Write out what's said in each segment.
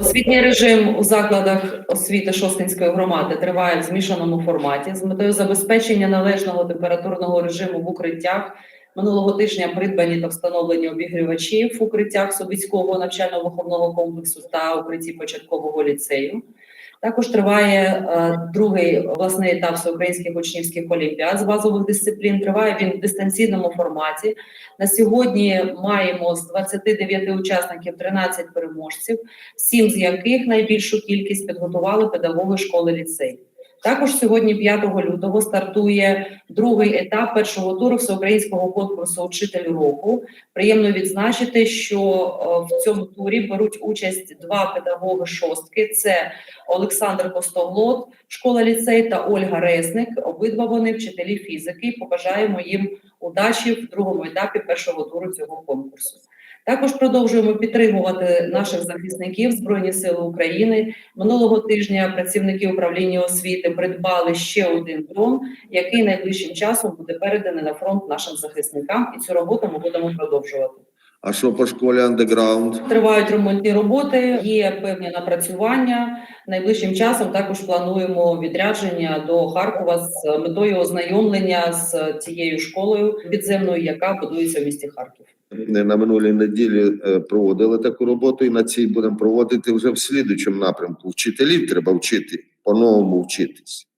Освітній режим у закладах освіти Шосткинської громади триває в змішаному форматі з метою забезпечення належного температурного режиму в укриттях. Минулого тижня придбані та встановлені обігрівачі в укриттях Собіцького навчально-виховного комплексу та укритті початкового ліцею. Також триває е, другий обласний етап всеукраїнських учнівських олімпіад з базових дисциплін. Триває він в дистанційному форматі. На сьогодні маємо з 29 учасників 13 переможців, сім з яких найбільшу кількість підготували педагоги школи ліцей. Також сьогодні, 5 лютого, стартує другий етап першого туру всеукраїнського конкурсу Учитель року. Приємно відзначити, що е, в цьому турі беруть участь два педагоги шостки: це Олександр Костоглот, школа ліцей та Ольга Резник. Обидва вони вчителі фізики. Побажаємо їм удачі в другому етапі першого туру цього конкурсу. Також продовжуємо підтримувати наших захисників Збройні Сили України. Минулого тижня працівники управління освіти придбали ще один дрон, який найближчим часом буде переданий на фронт нашим захисникам, і цю роботу ми будемо продовжувати. А що по школі андеграунд? Тривають ремонтні роботи, є певні напрацювання. Найближчим часом також плануємо відрядження до Харкова з метою ознайомлення з цією школою підземною, яка будується в місті Харків. На минулій неділі е, проводили таку роботу, і на цій будемо проводити вже в слідучому напрямку. Вчителів треба вчити, по-новому вчитись.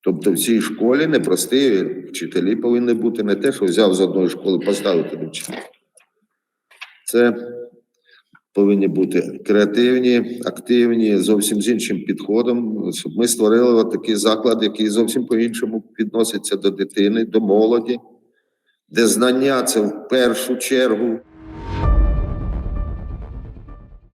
Тобто в цій школі непрості вчителі повинні бути не те, що взяв з одної школи, поставити до вчителя. Це повинні бути креативні, активні, зовсім з іншим підходом. Щоб ми створили такий заклад, який зовсім по-іншому відноситься до дитини, до молоді, де знання це в першу чергу.